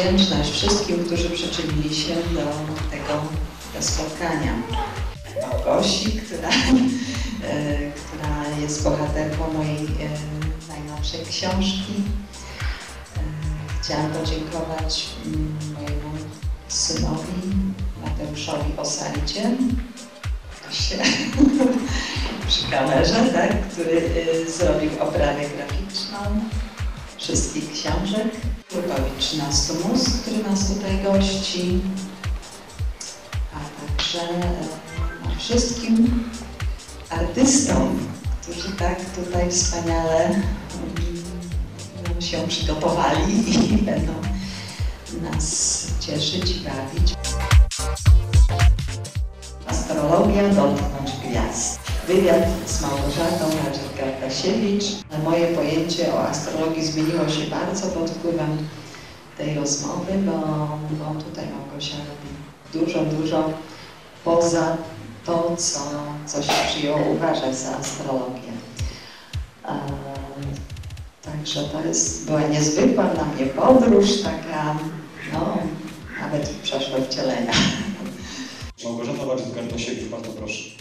wdzięczność wszystkim, którzy przyczynili się do tego, tego spotkania. Małgosi, która, e, która jest bohaterką mojej e, najnowszej książki. E, Chciałam podziękować mm, mojemu synowi Mateuszowi Osajdzie, się przy kamerze, tak, który zrobił oprawę graficzną wszystkich książek. Grupowi 13 Mus, który nas tutaj gości, a także wszystkim artystom, którzy tak tutaj wspaniale mm, się przygotowali i będą nas cieszyć i bawić. Astrologia dotknąć gwiazd. Wywiad z Małgorzatą Raczek-Gardasiewicz. Moje pojęcie o astrologii zmieniło się bardzo pod wpływem tej rozmowy, bo, bo tutaj Małgosia robi dużo, dużo poza to, co, co się przyjęło uważać za astrologię. E, także to jest, była niezwykła dla mnie podróż, taka, no, nawet przeszłe wcielenia. Małgorzata Bardziej-Gardasiewicz, bardzo proszę.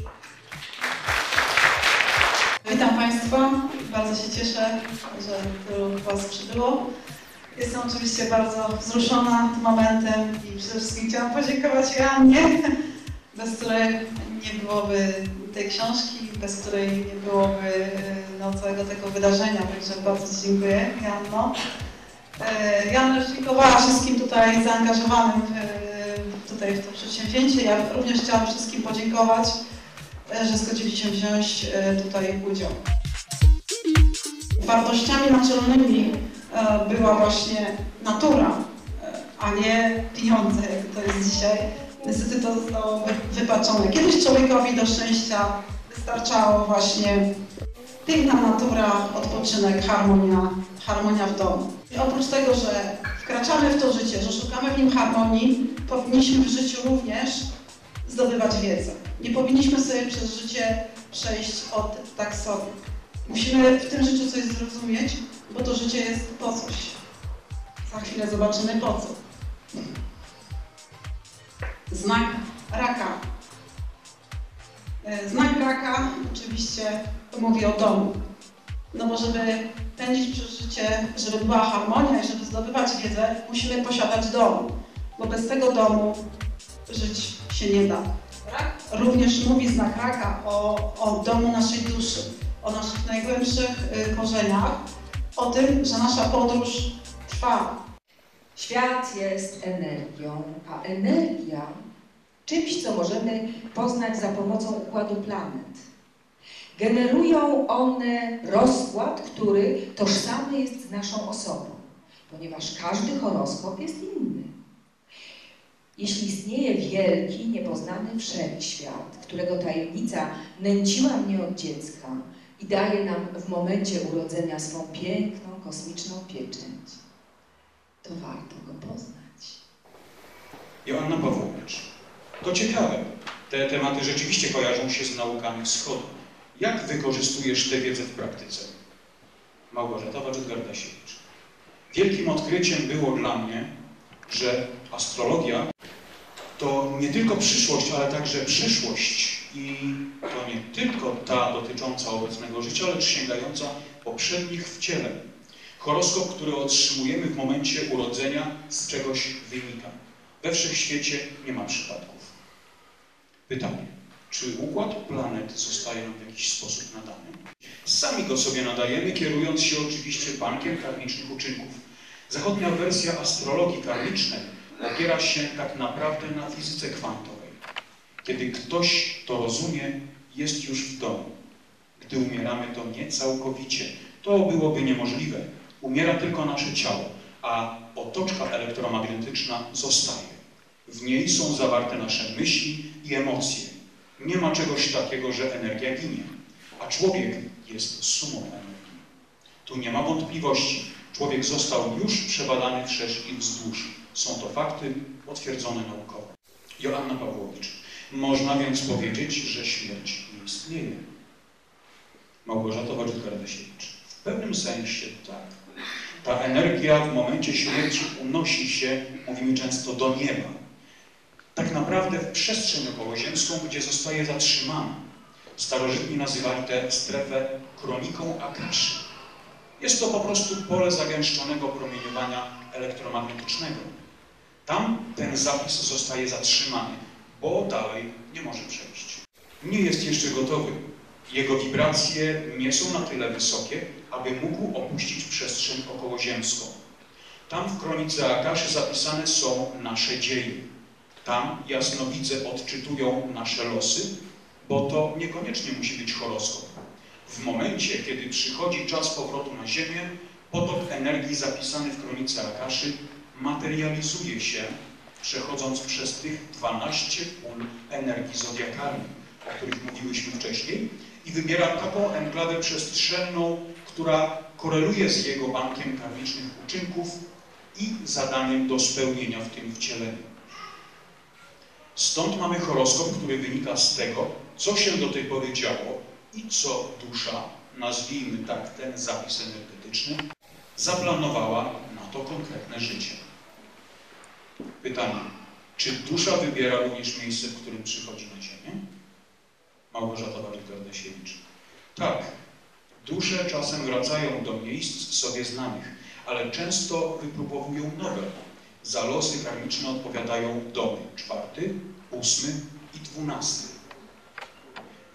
Witam Państwa. Bardzo się cieszę, że tylu Was przybyło. Jestem oczywiście bardzo wzruszona tym momentem i przede wszystkim chciałam podziękować Joannie, bez której nie byłoby tej książki, bez której nie byłoby no, całego tego wydarzenia. Także bardzo dziękuję, Janno. E, Joanna już dziękowała wszystkim tutaj zaangażowanym w, tutaj w to przedsięwzięcie. Ja również chciałam wszystkim podziękować że zgodzili się wziąć tutaj udział. Wartościami naczelnymi była właśnie natura, a nie pieniądze, jak to jest dzisiaj. Niestety to zostało wypaczone. Kiedyś człowiekowi do szczęścia wystarczało właśnie piękna natura, odpoczynek, harmonia, harmonia w domu. I oprócz tego, że wkraczamy w to życie, że szukamy w nim harmonii, powinniśmy w życiu również zdobywać wiedzę. Nie powinniśmy sobie przez życie przejść od tak sobie. Musimy w tym życiu coś zrozumieć, bo to życie jest po coś. Za chwilę zobaczymy po co. Znak raka. Znak raka oczywiście mówi o domu. No bo żeby pędzić przez życie, żeby była harmonia i żeby zdobywać wiedzę, musimy posiadać dom. Bo bez tego domu się nie da. Również mówi znak raka o, o domu naszej duszy, o naszych najgłębszych y, korzeniach, o tym, że nasza podróż trwa. Świat jest energią, a energia czymś, co możemy poznać za pomocą układu planet. Generują one rozkład, który tożsamy jest z naszą osobą, ponieważ każdy horoskop jest inny. Jeśli istnieje wielki, niepoznany wszechświat, którego tajemnica nęciła mnie od dziecka i daje nam w momencie urodzenia swą piękną, kosmiczną pieczęć, to warto go poznać. Joanna Pawłowicz. To ciekawe. Te tematy rzeczywiście kojarzą się z naukami wschodu. Jak wykorzystujesz tę wiedzę w praktyce? Małgorzata Wadżyt-Gardasiewicz. Wielkim odkryciem było dla mnie, że astrologia to nie tylko przyszłość, ale także przeszłość. I to nie tylko ta dotycząca obecnego życia, lecz sięgająca poprzednich wcieleń. Horoskop, który otrzymujemy w momencie urodzenia, z czegoś wynika. We wszechświecie nie ma przypadków. Pytanie, czy układ planet zostaje nam w jakiś sposób nadany? Sami go sobie nadajemy, kierując się oczywiście bankiem karmicznych uczynków. Zachodnia wersja astrologii karmicznej opiera się tak naprawdę na fizyce kwantowej. Kiedy ktoś to rozumie, jest już w domu. Gdy umieramy, to nie całkowicie. To byłoby niemożliwe. Umiera tylko nasze ciało, a otoczka elektromagnetyczna zostaje. W niej są zawarte nasze myśli i emocje. Nie ma czegoś takiego, że energia ginie, a człowiek jest sumą energii. Tu nie ma wątpliwości. Człowiek został już przebadany wszerz i wzdłuż. Są to fakty potwierdzone naukowo. Joanna Pawłowicz. Można więc powiedzieć, że śmierć nie istnieje. Małgorzata Wadżyk-Gardasiewicz. W pewnym sensie tak. ta energia w momencie śmierci unosi się, mówimy często, do nieba. Tak naprawdę w przestrzeń okołoziemską, gdzie zostaje zatrzymana. Starożytni nazywali tę strefę kroniką Akaszy. Jest to po prostu pole zagęszczonego promieniowania elektromagnetycznego. Tam ten zapis zostaje zatrzymany, bo dalej nie może przejść. Nie jest jeszcze gotowy. Jego wibracje nie są na tyle wysokie, aby mógł opuścić przestrzeń okołoziemską. Tam w kronice Akaszy zapisane są nasze dzieje. Tam jasnowidze odczytują nasze losy, bo to niekoniecznie musi być horoskop. W momencie, kiedy przychodzi czas powrotu na Ziemię, potok energii zapisany w kronice Akaszy materializuje się, przechodząc przez tych 12 pól energii zodiakalnej, o których mówiłyśmy wcześniej, i wybiera taką enklawę przestrzenną, która koreluje z jego bankiem karmicznych uczynków i zadaniem do spełnienia w tym wcieleniu. Stąd mamy horoskop, który wynika z tego, co się do tej pory działo i co dusza, nazwijmy tak ten zapis energetyczny, zaplanowała na to konkretne życie. Pytanie, czy dusza wybiera również miejsce, w którym przychodzi na Ziemię? Małgorzata Barlik-Gardasiewicz. Tak, dusze czasem wracają do miejsc sobie znanych, ale często wypróbowują nowe. Za losy karmiczne odpowiadają domy czwarty, ósmy i dwunasty.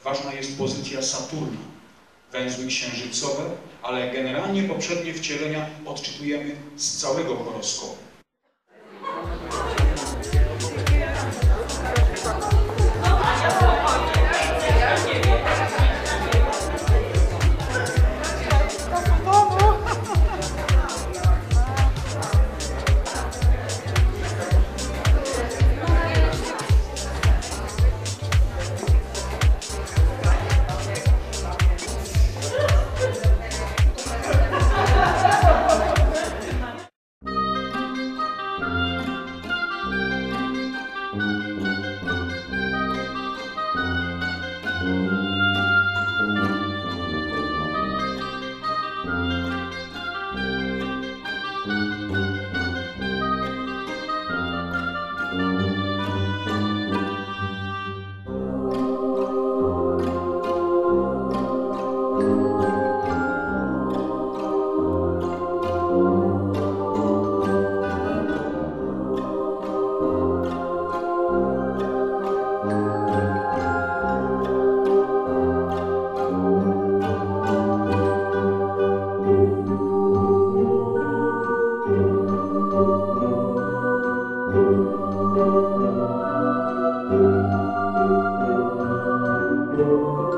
Ważna jest pozycja Saturna, węzły księżycowe, ale generalnie poprzednie wcielenia odczytujemy z całego horoskopu. Lord.